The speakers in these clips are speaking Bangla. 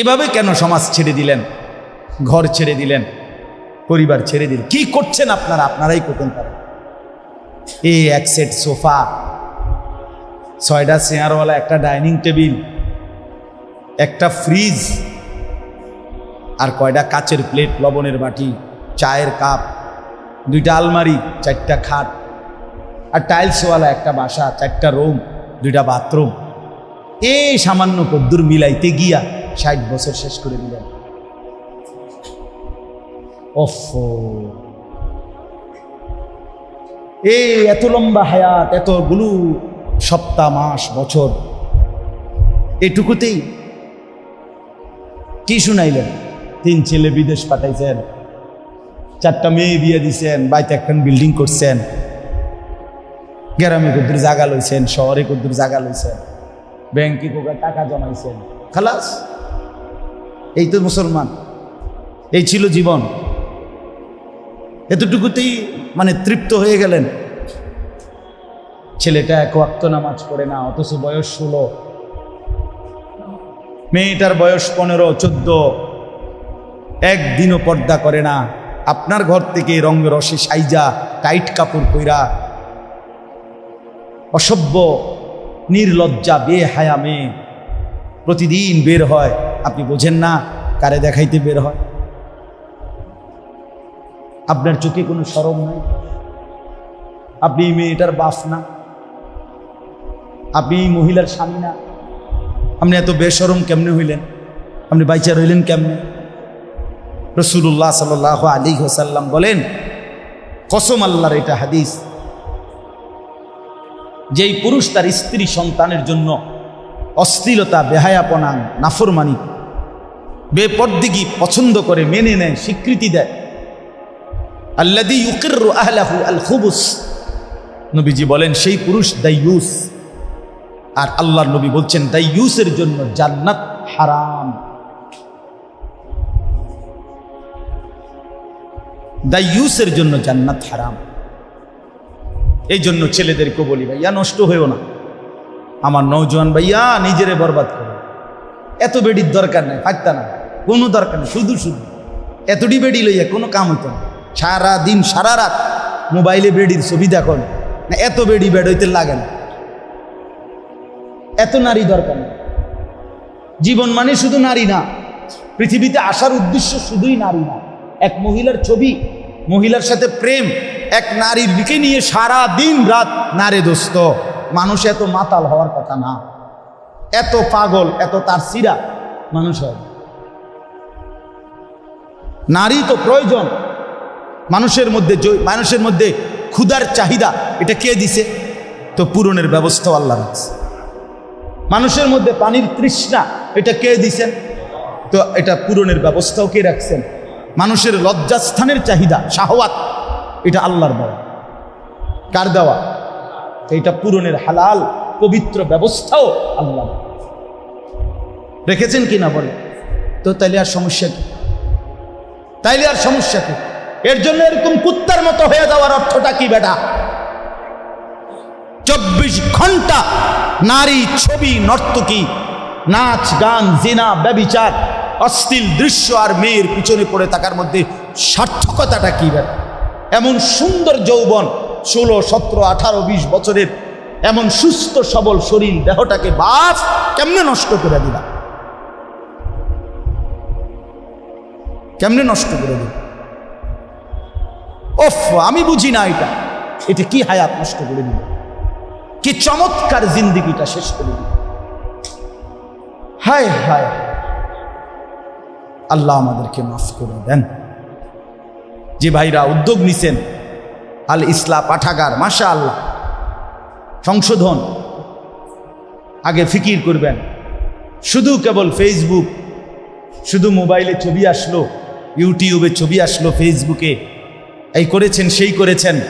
এভাবে কেন সমাজ ছেড়ে দিলেন? ঘর ছেড়ে দিলেন? পরিবার ছেড়ে দিলেন? কি করছেন আপনারা? আপনারাই করতেন পারেন এই এক সেট সোফা, ছয়টা চেয়ারওয়ালা, একটা ডাইনিং টেবিল, একটা ফ্রিজ, আর কয়টা কাচের প্লেট, লবণের বাটি, চায়ের কাপ, দুইটা আলমারি, চারটা খাট, আর টাইলসওয়ালা একটা বাসা, চারটা রুম, দুইটা বাথরুম। এই সামান্য কদ্দুর মিলাইতে গিয়া ষাট বছর শেষ করে দিলেন। এই এত লম্বা হায়াত এতগুলো সপ্তাহ, মাস, বছর, এটুকুতেই কি শুনাইলেন? তিন ছেলে বিদেশ পাঠাইছেন, চারটা মেয়ে বিয়ে দিছেন বাইতে একখান বিল্ডিং করছেন, গ্রামে কদ্দুর জাগা লইছেন, শহরে কদ্দুর জাগা লইছেন, ব্যাংকে কোকায় টাকা জমাইছেন। খালাস। এই তো মুসলমান, এই ছিল জীবন। এতটুকুতেই মানে তৃপ্ত হয়ে গেলেন। ছেলেটা এক ওয়াক্ত নামাজ পড়ে না, অথচ বয়স ষোলো। মেয়েটার বয়স পনেরো, চোদ্দ। একদিনও পর্দা করে না। আপনার ঘর থেকে রঙ রসে সাইজা, টাইট কাপড় কইরা অসভ্য, নির্লজ্জা, বেহায়া মেয়ে। প্রতিদিন বের হয়, আপনি বোঝেন না কারে দেখাইতে বের হয়। আপনার চোখে কোনো সরম নাই? আপনি এই মেয়েটার বাপ না? আপনি এই মহিলার স্বামী না? আপনি এত বেসরম কেমনে হইলেন? আপনি বাইচা রইলেন কেমনে? রসুল্লাহ সাল আলী হোসাল্লাম বলেন, কসম আল্লাহর এটা হাদিস, যেই পুরুষ তার স্ত্রী সন্তানের জন্য অশ্লীলতা, বেহায়াপনা, নাফরমানি বেপরদিগি পছন্দ করে, মেনে নেয়, স্বীকৃতি দেয়। আল্লাদি ইউকির আহলাহু আল খুবুস নবীজি বলেন, সেই পুরুষ দাইয়ুস। আর আল্লাহর নবী বলছেন, দাইয়ুসের জন্য জান্নাত হারাম। দাইয়ুসের জন্য জান্নাত হারাম। এই জন্য ছেলেদেরকে বলি, ভাইয়া, নষ্ট হয়েও না। আমার নৌজওয়ান ভাইয়া, নিজেরে বরবাদ করে। এত বেডির দরকার নেই ফাঁকতা না। কোনো দরকার নেই, শুধু শুধু। এতটি বেডি লইয়া কোনো কাম হইতো না। সারা দিন, সারা রাত মোবাইলে বেডির ছবি দেখো না। এত বেডি বেড হইতে লাগে না। এত নারী দরকার নেই। জীবন মানে শুধু নারী না। পৃথিবীতে আসার উদ্দেশ্য শুধুই নারী না। এক মহিলার ছবি, মহিলার সাথে প্রেম, এক নারীর দিকে নিয়ে সারা দিন রাত নারে দোস্ত। মানুষ এত মাতাল হওয়ার কথা না। এত পাগল, এত তার সিরা মানুষ হয় নারী তো প্রয়োজন। মানুষের মধ্যে মানুষের মধ্যে ক্ষুধার চাহিদা, এটা কে দিছে? তো পূরণের ব্যবস্থাও আল্লাহ রাখছে মানুষের মধ্যে পানির তৃষ্ণা, এটা কে দিছেন তো এটা পূরণের ব্যবস্থাও কে রাখছেন? মানুষের লজ্জাস্থানের চাহিদা, শাহওয়াত, এটা আল্লাহর দেওয়া। কার দেওয়া? এটা পূরণের হালাল, পবিত্র ব্যবস্থাও আল্লাহ। রেখেছেন কি না বলে তো তাইলে আর সমস্যা কি? তাইলে আর সমস্যা কি? এর জন্য এরকম কুত্তার মতো হয়ে যাওয়ার অর্থটা কি বেটা? চব্বিশ ঘণ্টা নারী ছবি, নর্তকী, নাচ, গান, জিনা, ব্যবিচার, অশ্লীল দৃশ্য আর মেয়ের পিছনে পড়ে থাকার মধ্যে সার্থকতাটা কি বেটা? এমন সুন্দর যৌবন ষোলো, সতেরো, আঠারো, বিশ বছরের এমন সুস্থ, সবল শরীর দেহটাকে বাস কেমনে নষ্ট করে দিলা কেমনে নষ্ট করে দিল? ওফ, আমি বুঝি না এটা। এটা কি হায়াত নষ্ট করে দিল? কি চমৎকার জিন্দিগিটা শেষ করে দিল? হায় হায় আল্লাহ আমাদেরকে মাফ করে দেন। যে ভাইরা, উদ্যোগ নিছেন আল ইসলা পাঠাগার মাশা আল্লাহ সংশোধন। আগে ফিকির করবেন। শুধু কেবল ফেসবুক শুধু মোবাইলে ছবি আসলো। ইউটিউবে ছবি আসলো ফেসবুকে। এই করেছেন, সেই করেছেন।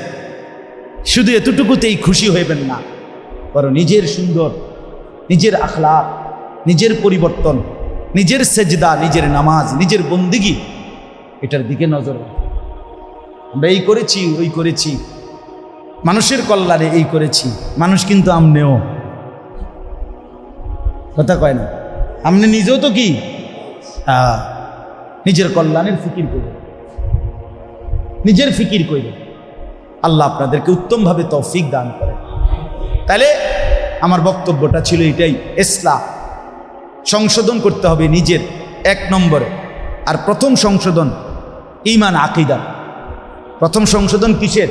শুধু এতটুকুতেই খুশি হইবেন না, বরং নিজের সুন্দর, নিজের আখলা নিজের পরিবর্তন, নিজের সেজদা, নিজের নামাজ, নিজের বন্দিগি, এটার দিকে নজর আমরা এই করেছি, ওই করেছি। মানুষের কল্যাণে এই করেছি, মানুষ কিন্তু আমনেও। কথা কয় না? আপনি নিজেও তো কি? হ্যাঁ। নিজের কল্যাণের ফিকির করবে নিজের ফিকির করবে আল্লাহ আপনাদেরকে উত্তমভাবে তৌফিক দান করে তাহলে আমার বক্তব্যটা ছিল এটাই ইসলাম সংশোধন করতে হবে নিজের এক নম্বরে। আর প্রথম সংশোধন ইমান আকিদা। প্রথম সংশোধন কিসের?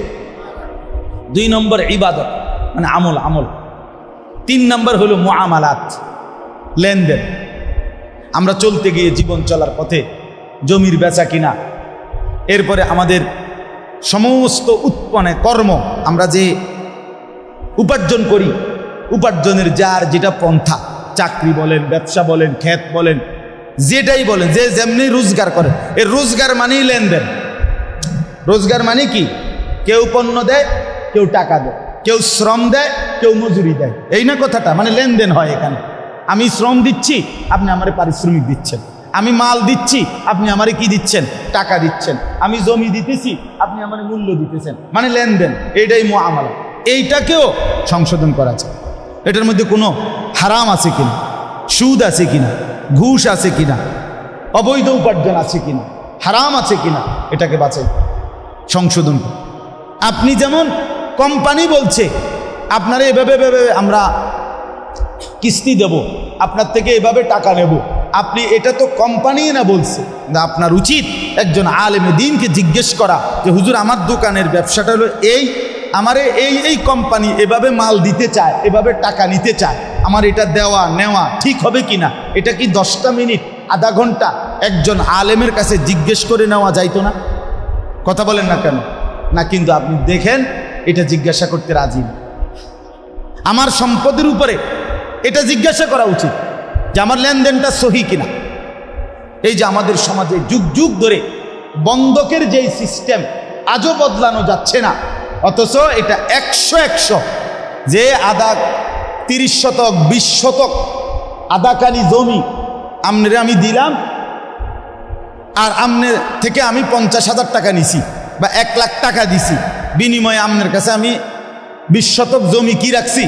দুই নম্বর ইবাদত মানে আমল আমল। তিন নম্বর হলো মুআমালাত, লেনদেন। আমরা চলতে গিয়ে জীবন চলার পথে জমির বেচা কিনা। এরপরে আমাদের সমস্ত উৎপন্ন কর্ম আমরা যে উপার্জন করি, উপার্জনের যার যেটা পন্থা, চাকরি বলেন, ব্যবসা বলেন, ক্ষেত বলেন, যেটাই বলেন, যে যেমনি রোজগার করে এর রোজগার মানেই লেনদেন। রোজগার মানে কি? কেউ পণ্য দেয়, কেউ টাকা দেয়, কেউ শ্রম দেয়, কেউ মজুরি দেয়। এই না কথাটা? মানে লেনদেন হয় এখানে। আমি শ্রম দিচ্ছি, আপনি আমার পারিশ্রমিক দিচ্ছেন। আমি মাল দিচ্ছি, আপনি আমারে কি দিচ্ছেন? টাকা দিচ্ছেন। আমি জমি দিতেছি, আপনি আমার মূল্য দিতেছেন। মানে লেনদেন, এইটাই মোয়ামালা এইটাকেও সংশোধন করা যায়। এটার মধ্যে কোনো হারাম আছে কিনা? সুদ আছে কিনা? ঘুষ আছে কিনা? অবৈধ উপার্জন আছে কিনা? হারাম আছে কিনা? এটাকে করো। সংশোধন আপনি যেমন কোম্পানি বলছে, আপনারা এভাবে এভাবে আমরা কিস্তি দেব, আপনার থেকে এভাবে টাকা নেব আপনি এটা তো কোম্পানি না বলছে। কিন্তু আপনার উচিত একজন আলেমে দিনকে জিজ্ঞেস করা যে, হুজুর, আমার দোকানের ব্যবসাটা হলো এই, আমারে এই এই কোম্পানি এভাবে মাল দিতে চায়, এভাবে টাকা নিতে চায়। আমার এটা দেওয়া, নেওয়া ঠিক হবে কি না এটা কি দশটা মিনিট, আধা ঘণ্টা একজন আলেমের কাছে জিজ্ঞেস করে নেওয়া যাইতো না? কথা বলেন না কেন? না, কিন্তু আপনি দেখেন, এটা জিজ্ঞাসা করতে রাজি আমার সম্পদের উপরে এটা জিজ্ঞাসা করা উচিত। যে আমার লেনদেনটা সহি কিনা। এই যে আমাদের সমাজে যুগ যুগ ধরে বন্ধকের যেই সিস্টেম আজও বদলানো যাচ্ছে না, অথচ এটা একশো একশো যে আদা তিরিশ শতক, বিশ শতক আদাকালি জমি আমনে আমি দিলাম, আর আমনের থেকে আমি পঞ্চাশ হাজার টাকা নিছি বা এক লাখ টাকা দিছি। বিনিময়ে আমনের কাছে আমি বিশ শতক জমি কি রাখছি?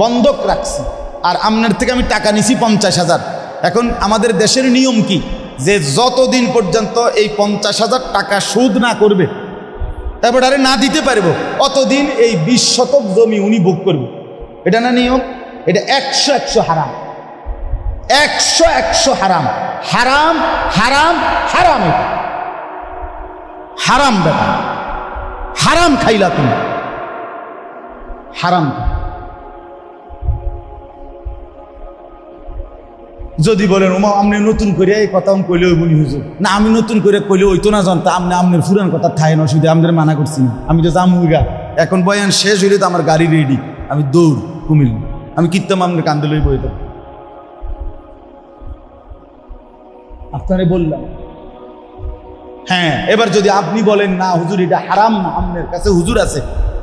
বন্ধক রাখছি। আর আমনের থেকে আমি টাকা নিছি পঞ্চাশ হাজার। এখন আমাদের দেশের নিয়ম কি? যে যতদিন পর্যন্ত এই পঞ্চাশ হাজার টাকা সুদ না করবে, তারপর আরে না দিতে পারব, অতদিন এই বিশ শতক জমি উনি ভোগ করবে। এটা না নিয়ম? এটা একশো একশো হারাম। একশো একশো হারাম। হারাম হারাম হারাম হারাম ব্যাপার। হারাম খাইলা তুমি। হারাম। যদি বলেন ওমা আপনি নতুন করে এই কথা কইলে ওই বলি হুজুর। না, আমি নতুন করে কইলে ওই তো না জানতো আপনি আপনার ফুরান কথা থাই না, শুধু আমাদের মানা করছি না। আমি তো জামুগা এখন বয়ান শেষ হইলে তো আমার গাড়ি রেডি আমি দৌড় কুমিল আমি কীর্তম আপনার কান্দে লই বইতে আপনারে বললাম। হ্যাঁ এবার যদি আপনি বলেন, না, হুজুর, এটা হারাম না আপনার কাছে হুজুর আছে।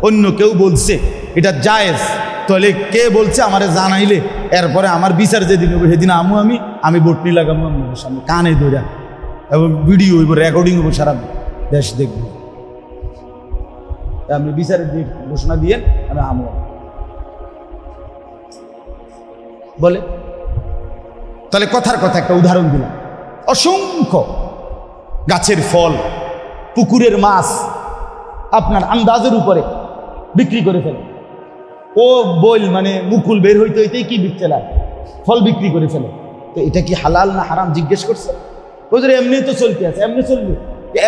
অন্য কেউ বলছে, এটা জায়েজ। তাহলে কে বলছে আমারে জানাইলে? এরপরে আমার বিচার যেদিন হবে, সেদিন আমু আমি আমি বটনি লাগাবো আপনার সামনে কানে ধরে এবং ভিডিও হইব রেকর্ডিং হইব, সারা দেশ দেখব। আপনি বিচারের ঘোষণা দিয়ে আমি আমু। বলে? তাহলে কথার কথা, একটা উদাহরণ দিলাম। অসংখ্য গাছের ফল, পুকুরের মাছ আপনার আন্দাজের উপরে বিক্রি করে ফেলে। ও বইল মানে মুকুল বের হইতে হইতেই কি বিকতে লাগে? ফল বিক্রি করে ফেলে। তো এটা কি হালাল না হারাম জিজ্ঞেস করছে? ওদের এমনি তো চলতে আছে, এমনি চলবে।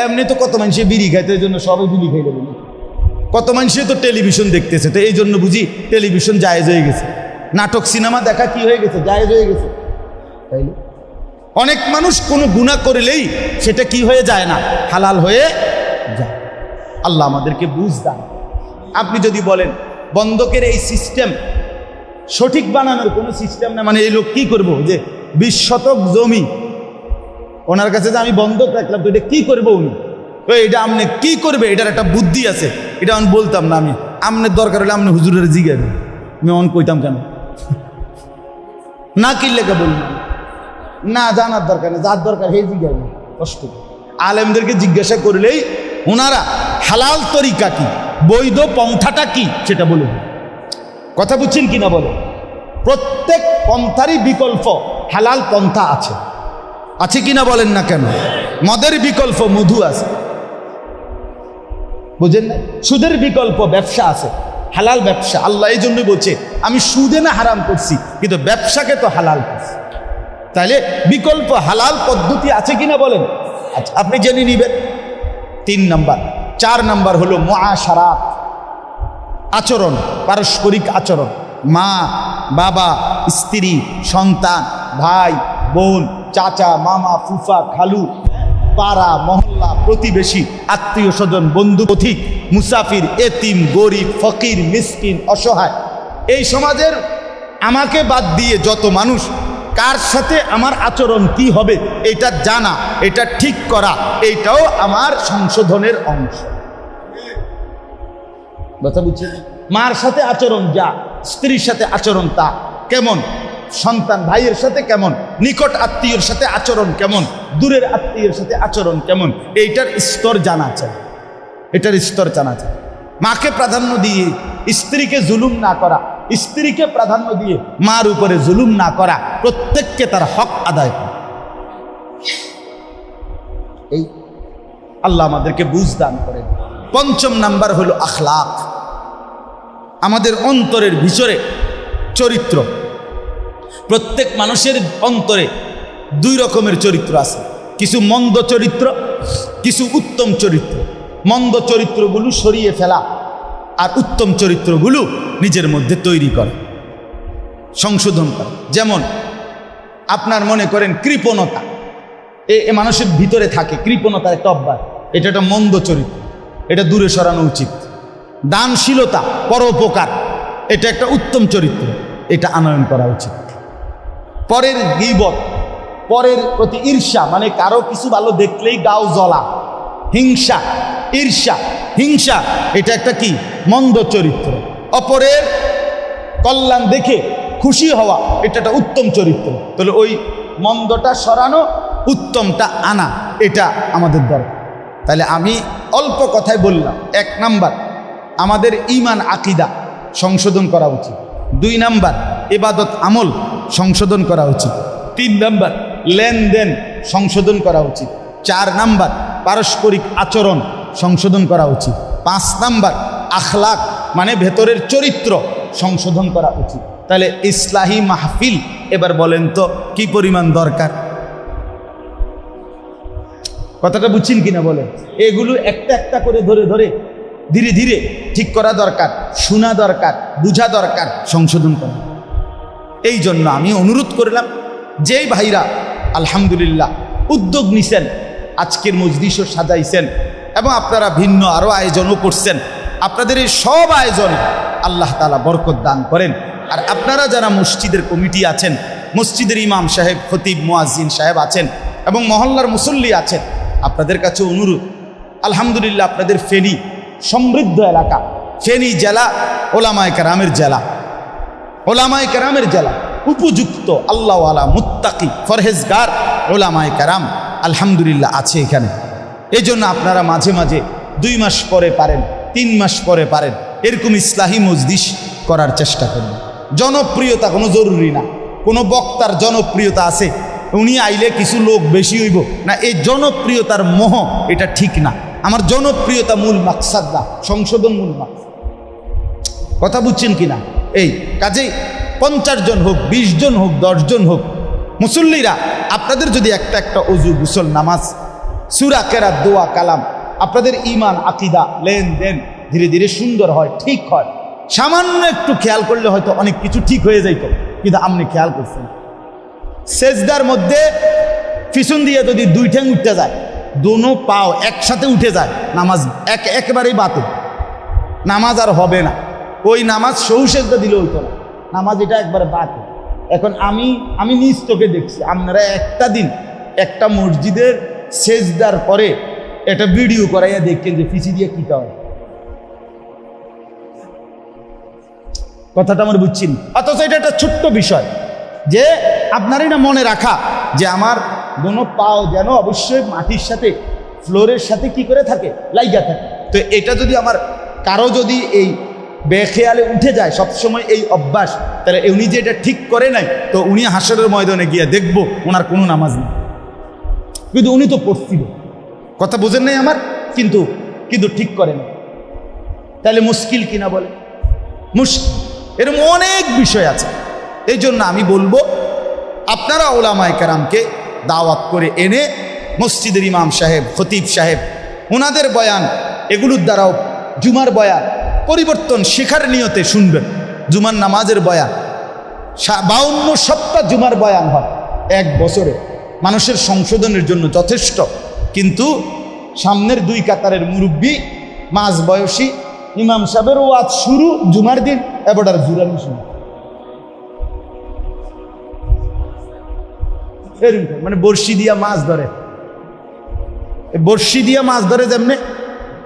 এমনি তো কত মানুষে বিড়ি খাইতে এই জন্য সবাই বিড়ি খাই দেবে কত মানুষে তো টেলিভিশন দেখতেছে, তো এই জন্য বুঝি টেলিভিশন জায়েজ হয়ে গেছে। নাটক, সিনেমা দেখা কি হয়ে গেছে? জায়েজ হয়ে গেছে। তাইলে? অনেক মানুষ কোনো গুণা করলেই সেটা কি হয়ে যায় না? হালাল হয়ে যায়। আল্লাহ আমাদেরকে বুঝ দান। আপনি যদি বলেন বন্ধকের এই সিস্টেম সঠিক বানানোর কোনো সিস্টেম না। মানে এই লোক কি করব? যে বিশ শতক জমি। ওনার কাছে যে আমি বন্ধক রাখলাম, তো এটা কী করব উনি? তো এটা আপনি কি করবে? এটার একটা বুদ্ধি আছে। এটা আমি বলতাম না আমি। আমনের দরকার হলে আপনি হুজুরের জিগাবে আমি অন কইতাম কেন? না কিনলে বললাম না জানার দরকার নেই, যার দরকার হে জিজ্ঞাসা কষ্ট আলেমদেরকে জিজ্ঞাসা করলেই ওনারা হালাল তরিকা কি? বৈধ পন্থাটা কি? সেটা বলুন। কথা বুঝছেন কিনা বলো? প্রত্যেক পন্থারই বিকল্প হালাল পন্থা আছে। আছে কিনা বলেন না কেন? মদের বিকল্প মধু আছে। বুঝেন না? সুদের বিকল্প ব্যবসা আছে। হালাল ব্যবসা। আল্লাহ এই জন্য বলছে, আমি সুদে না হারাম করছি, কিন্তু ব্যবসাকে তো হালাল করছি। তাহলে বিকল্প হালাল পদ্ধতি আছে কিনা বলেন? আচ্ছা আপনি জেনে নিবেন। তিন নাম্বার। চার নাম্বার হলো মহাসারাত আচরণ, পারস্পরিক আচরণ। মা, বাবা, স্ত্রী, সন্তান, ভাই, বোন, চাচা, মামা, ফুফা, খালু, পাড়া, মহল্লা, প্রতিবেশী, আত্মীয় স্বজন, বন্ধু, পথিক, মুসাফির, এতিম, গরিব, ফকির, মিসকিন, অসহায়। এই সমাজের আমাকে বাদ দিয়ে যত মানুষ কার সাথে আমার আচরণ কি হবে, এটা জানা, এটা ঠিক করা, এইটাও আমার সংশোধনের অংশ। কথা বুঝছেন মার সাথে আচরণ যা, স্ত্রীর সাথে আচরণ তা কেমন? সন্তান ভাইয়ের সাথে কেমন? নিকট আত্মীয়ের সাথে আচরণ কেমন? দূরের আত্মীয়ের সাথে আচরণ কেমন? এইটার স্তর জানা চাই এটার স্তর জানা চাই মাকে প্রাধান্য দিয়ে স্ত্রীকে জুলুম না করা স্ত্রীকে প্রাধান্য দিয়ে মার উপরে জুলুম না করা, প্রত্যেককে তার হক আদায় করা। এই আল্লাহ আমাদেরকে বুঝ দান করেন। পঞ্চম নাম্বার হলো আখলাক। আমাদের অন্তরের ভিতরে চরিত্র। প্রত্যেক মানুষের অন্তরে দুই রকমের চরিত্র আছে। কিছু মন্দ চরিত্র, কিছু উত্তম চরিত্র। মন্দ চরিত্রগুলো সরিয়ে ফেলা। আর উত্তম চরিত্রগুলো নিজের মধ্যে তৈরি করে, সংশোধন করে। যেমন আপনার মনে করেন কৃপণতা। এ মানুষের ভিতরে থাকে কৃপণতার একটা অভ্যাস। এটা একটা মন্দ চরিত্র। এটা দূরে সরানো উচিত। দানশীলতা পরোপকার। এটা একটা উত্তম চরিত্র। এটা আনয়ন করা উচিত। পরের গিবত, পরের প্রতি ঈর্ষা মানে কারও কিছু ভালো দেখলেই গাও জ্বলা। হিংসা ঈর্ষা, হিংসা, এটা একটা কি? মন্দ চরিত্র। অপরের কল্যাণ দেখে খুশি হওয়া, এটা একটা উত্তম চরিত্র। তাহলে ওই মন্দটা সরানো, উত্তমটা আনা, এটা আমাদের দরকার। তাহলে আমি অল্প কথায় বললাম, এক নাম্বার, আমাদের ইমান আকিদা সংশোধন করা উচিত। দুই নাম্বার, এবাদত আমল সংশোধন করা উচিত। তিন নাম্বার, লেনদেন সংশোধন করা উচিত। চার নাম্বার, পারস্পরিক আচরণ সংশোধন করা উচিত। পাঁচ নাম্বার, আখলাক মানে ভেতরের চরিত্র সংশোধন করা উচিত। তাহলে ইসলাহি মাহফিল, এবার বলেন তো, কি পরিমাণ দরকার? কথাটা বুঝছেন কিনা বলেন? এগুলো একটা একটা করে ধরে ধরে, ধীরে ধীরে ঠিক করা দরকার, শোনা দরকার, বুঝা দরকার, সংশোধন করা। এই জন্য আমি অনুরোধ করলাম, যেই ভাইরা আলহামদুলিল্লাহ উদ্যোগ নিছেন, আজকের মজলিসও সাজাইছেন এবং আপনারা ভিন্ন আরও আয়োজনও করছেন। আপনাদের এই সব আয়োজনে আল্লাহ তালা বরকত দান করেন। আর আপনারা যারা মসজিদের কমিটি আছেন, মসজিদের ইমাম সাহেব, খতিব মোয়াজিন সাহেব আছেন এবং মহল্লার মুসল্লি আছেন, আপনাদের কাছে অনুরোধ, আলহামদুলিল্লাহ আপনাদের ফেনী সমৃদ্ধ এলাকা, ফেনী জেলা, ওলামায় কারামের জেলা, ওলামায় কারামের জেলা, উপযুক্ত আল্লাহওয়ালা মুত্তাকি, ফরহেজগার ওলামায় কারাম, আলহামদুলিল্লাহ আছে এখানে। এই জন্য আপনারা মাঝে মাঝে দুই মাস পরে পারেন, তিন মাস পরে পারেন, এরকম ইসলাহী মজদিস করার চেষ্টা করবেন জনপ্রিয়তা কোনো জরুরি না। কোনো বক্তার জনপ্রিয়তা আছে, উনি আইলে কিছু লোক বেশি হইব। না, এই জনপ্রিয়তার মোহ এটা ঠিক না। আমার জনপ্রিয়তা মূল মাকসাদ না, সংশোধন মূল মাকসাদ। কথা বুঝছেন কি না এই, কাজেই পঞ্চাশ জন হোক, বিশ জন হোক জন হোক, মুসল্লিরা, আপনাদের যদি একটা একটা অজু, গুসল, নামাজ সুরা কেরা দোয়া, কালাম। আপনাদের ইমান আকিদা, লেনদেন ধীরে ধীরে সুন্দর হয়, ঠিক হয়। সামান্য একটু খেয়াল করলে হয়তো অনেক কিছু ঠিক হয়ে যাইত, কিন্তু আপনি খেয়াল করছেন। সেজদার মধ্যে পিছন দিয়ে যদি দুই ঠ্যাং উঠতে যায়, দোনো পাও একসাথে উঠে যায়, নামাজ এক একেবারেই বাতিল। নামাজ আর হবে না। ওই নামাজ সৌ সেজদা দিলে হইতো না। নামাজ এটা একবারে বাতিল। এখন আমি আমি নিজ তোকে দেখছি, আপনারা একটা দিন একটা মসজিদের সেজদার পরে এটা ভিডিও করাইয়া দেখছেন যে পিছি দিয়ে কী হয় কথাটা আমার বুঝছেন? অথচ এটা একটা ছোট্ট বিষয় যে আপনারই না মনে রাখা যে আমার দোনো পাও যেন অবশ্যই মাটির সাথে, ফ্লোরের সাথে কি করে থাকে, লাইগা থাকে। তো এটা যদি আমার কারও যদি এই বেখেয়ালে উঠে যায়, সবসময় এই অভ্যাস, তাহলে উনি যে এটা ঠিক করে নাই, তো উনি হাসরের ময়দানে গিয়ে দেখব, ওনার কোনো নামাজ নেই। কিন্তু উনি তো পড়ছিল। কথা বোঝেন নাই আমার? কিন্তু কিন্তু ঠিক করেন। তাহলে মুশকিল কিনা বলে? মুশকিল। এরকম অনেক বিষয় আছে। এই জন্য আমি বলব আপনারা ওলামায় কারামকে দাওয়াত করে এনে মসজিদের ইমাম সাহেব খতিব সাহেব ওনাদের বয়ান এগুলোর দ্বারাও জুমার বয়ান পরিবর্তন শেখার নিয়তে শুনবেন। জুমার নামাজের বয়ান বাউন্ন সপ্তাহ জুমার বয়ান হয় এক বছরে। মানুষের সংশোধনের জন্য যথেষ্ট। কিন্তু সামনের দুই কাতারের মুরব্বী, মাঝ বয়সী ইমাম সাহেবের ওয়াজ শুরু জুমার দিন এবার জুরানি শুরু মানে বড়শি দিয়া মাছ ধরে। বড়শি দিয়া মাছ ধরে যেমনি,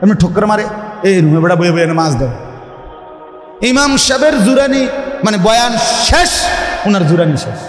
এমনি ঠোকর মারে এই রুমে বেড়া বয়ে বয়ে মাছ ধরে। ইমাম সাহেবের জুরানি মানে বয়ান শেষ, ওনার জুরানি শেষ।